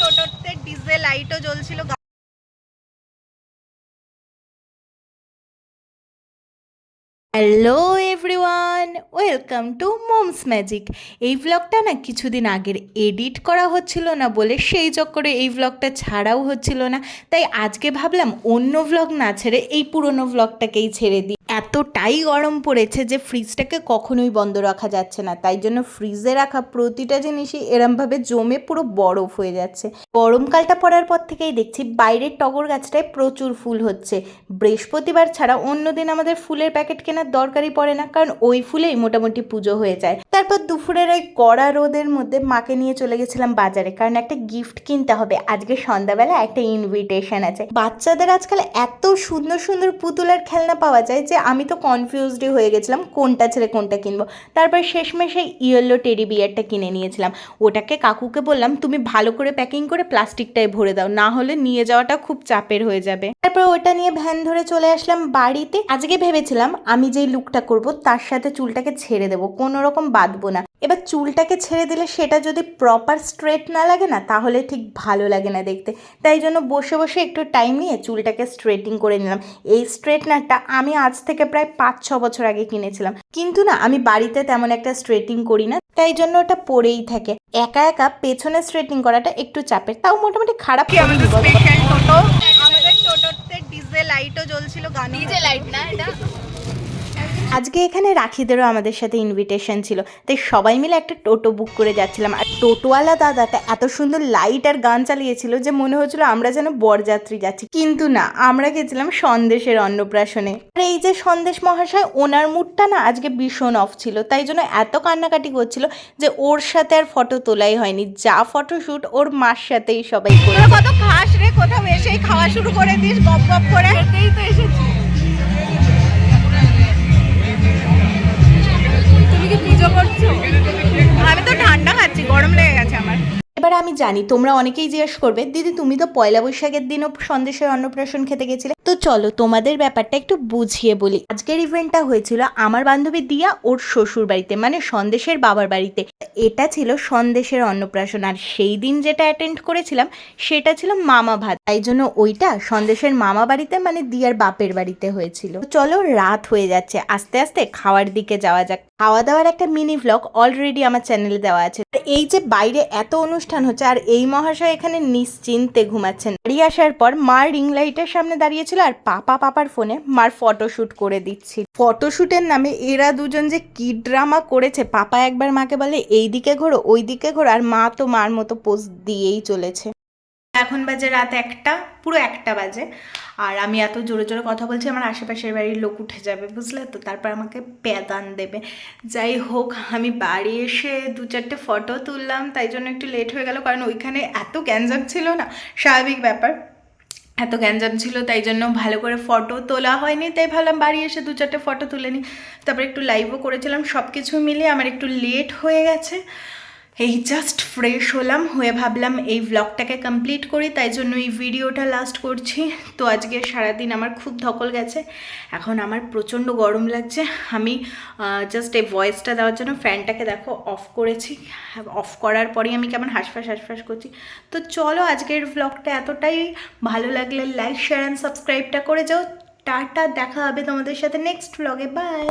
টোটোতে ডিজে লাইটও জ্বলছিল। Hello everyone welcome to moms magic. এই ভ্লগটা না কিছুদিন আগের এডিট করা হচ্ছিল না বলে সেই চক্করে এই ভ্লগটা ছাড়াও হচ্ছিল না। তাই আজকে ভাবলাম অন্য ভ্লগ না ছেড়ে এই পুরনো ভ্লগটাকেই ছেড়ে দিই। এতটাই গরম পড়েছে যে ফ্রিজটাকে কখনোই বন্ধ রাখা যাচ্ছে না। তাই জন্য ফ্রিজে রাখা প্রতিটা জিনিসই এরমভাবে জমে পুরো বরফ হয়ে যাচ্ছে। গরমকালটা পড়ার পর থেকেই দেখছি বাইরের টগর গাছটায় প্রচুর ফুল হচ্ছে। বৃহস্পতিবার ছাড়া অন্যদিন আমাদের ফুলের প্যাকেট কেনার দরকারই পড়ে না। কারণ ওই ফুলেই মোটামুটি পুজো হয়ে যায়। তারপর দুপুরের ওই কড়া রোদের মধ্যে মাকে নিয়ে চলে গেছিলাম বাজারে, কারণ একটা গিফট কিনতে হবে। আজকে সন্ধ্যাবেলা একটা ইনভিটেশন আছে। বাচ্চাদের আজকাল এত সুন্দর সুন্দর পুতুলের খেলনা পাওয়া যায় যে আমি তো কনফিউজডই হয়ে গেছিলাম, কোনটা ছেড়ে কোনটা কিনবো। তারপর শেষমেশ ইয়েলো টেডি বিয়ারটা কিনে নিয়েছিলাম। ওটাকে কাকুকে বললাম, তুমি ভালো করে প্যাকিং করে প্লাস্টিকটায় ভরে দাও, না হলে নিয়ে যাওয়াটা খুব চাপের হয়ে যাবে। তারপর ওটা নিয়ে ভ্যান ধরে চলে আসলাম বাড়িতে। আজকে ভেবেছিলাম আমি যেই লুকটা করব, তার সাথে চুলটাকে ছেড়ে দেবো কোনো রকম বাঁধবো না। এবার চুলটাকে ছেড়ে দিলে সেটা যদি প্রপার স্ট্রেট না লাগে না তাহলে ঠিক ভালো লাগে না দেখতে। তাই জন্য বসে বসে একটু টাইম নিয়ে চুলটাকে স্ট্রেটিং করে নিলাম। এই স্ট্রেটনারটা আমি আজ থেকে প্রায় পাঁচ ছ বছর আগে কিনেছিলাম। কিন্তু না আমি বাড়িতে তেমন একটা স্ট্রেটিং করি না তাই জন্য ওটা পড়েই থাকে। একা একা পেছনে স্ট্রেটিং করাটা একটু চাপের তাও মোটামুটি খারাপ। টোটো আমাদের টোটোতে ডিজে লাইটও জ্বলছিল গান ডিজে লাইট না এটা? আজকে এখানে রাখিদেরও আমাদের সাথে ইনভিটেশন ছিল। তাই সবাই মিলে একটা টোটো বুক করে যাচ্ছিলাম। আর টোটোওয়ালা দাদাটা এত সুন্দর লাইট আর গান চালিয়েছিল যে মনে হচ্ছিল আমরা যেন বরযাত্রী যাচ্ছি। কিন্তু না আমরা গেছিলাম সন্দেশের অন্নপ্রাশনে। আর এই যে সন্দেশ মহাশয় ওনার মুডটা না আজকে ভীষণ অফ ছিল। তাই জন্য এত কান্নাকাটি করছিল যে ওর সাথে আর ফটো তোলাই হয়নি। যা ফটোশ্যুট ওর মার সাথেই সবাই করে কত খাস রে কোথাও এসেই খাওয়া শুরু করে দিস গপ গপ করে। তো এসেছি। আমি তো ঠান্ডা গরম লেগে গেছে আমার। এবার আমি জানি, তোমরা অনেকেই জিজ্ঞেস করবে, দিদি, তুমি তো পয়লা বৈশাখের দিনও সন্দেশের অন্নপ্রাশন খেতে গেছিলে? তো চলো তোমাদের ব্যাপারটা একটু বুঝিয়ে বলি। আজকের ইভেন্টটা হয়েছিল আমার বান্ধবী দিয়া ওর শ্বশুর বাড়িতে মানে সন্দেশের বাবার বাড়িতে। এটা ছিল সন্দেশের অন্নপ্রাশন আর সেই দিন যেটা অ্যাটেন্ড করেছিলাম সেটা ছিল মামা ভাত। তাই জন্য ওইটা সন্দেশের মামা বাড়িতে মানে দিয়ার বাপের বাড়িতে হয়েছিল। চলো রাত হয়ে যাচ্ছে, আস্তে আস্তে খাওয়ার দিকে যাওয়া যাক। খাওয়া দাওয়ার একটা মিনি ভ্লগ অলরেডি আমার চ্যানেলে দেওয়া আছে। এই যে বাইরে এত অনুষ্ঠান হচ্ছে, আর এই মহাশয় এখানে নিশ্চিন্তে ঘুমাচ্ছেন। বাড়ি আসার পর মা রিং লাইটের সামনে দাঁড়িয়েছিল আর পাপা পাপার ফোনে মার ফটোশুট করে দিচ্ছি ফটোশুটের নামে এরা দুজন যে কি ড্রামা করেছে, পাপা একবার মাকে বলে এই দিকে ঘোরো ওই দিকে ঘোরো, আর মা তো মার মতো পোজ দিয়েই চলেছে। এখন বাজে রাত একটা, পুরো একটা বাজে। আর আমি এত জোরে জোরে কথা বলছি, আমার আশেপাশের বাড়ির লোক উঠে যাবে, বুঝলে তো? তারপর আমাকে প্যাদান দেবে। যাই হোক, আমি বাড়ি এসে দু চারটে ফটো তুললাম, তাই জন্য একটু লেট হয়ে গেল, কারণ ওইখানে এত গ্যাঞ্জাম ছিল না, স্বাভাবিক ব্যাপার। এত গ্যাঞ্জাম ছিল, তাই জন্য ভালো করে ফটো তোলা হয়নি, তাই ভাবলাম বাড়ি এসে দু চারটে ফটো তুলে নিই। তারপরে একটু লাইভও করেছিলাম সব কিছু মিলিয়ে আমার একটু লেট হয়ে গেছে। এই জাস্ট ফ্রেশ হলাম, হয়ে ভাবলাম এই ভ্লগটাকে কমপ্লিট করি, তাই জন্য এই ভিডিওটা লাস্ট করছি। তো আজকে সারাদিন আমার খুব ধকল গেছে, এখন আমার প্রচণ্ড গরম লাগছে। আমি জাস্ট এই ভয়েসটা দেওয়ার জন্য ফ্যানটাকে দেখো অফ করেছি। অফ করার পরেই আমি কেমন হাঁসফাঁস হাঁসফাঁস করছি। তো চলো আজকের ভ্লগটা এতটাই। ভালো লাগলে লাইক শেয়ার অ্যান্ড সাবস্ক্রাইবটা করে যাও। টাটা, দেখা হবে তোমাদের সাথে নেক্সট ব্লগে বাই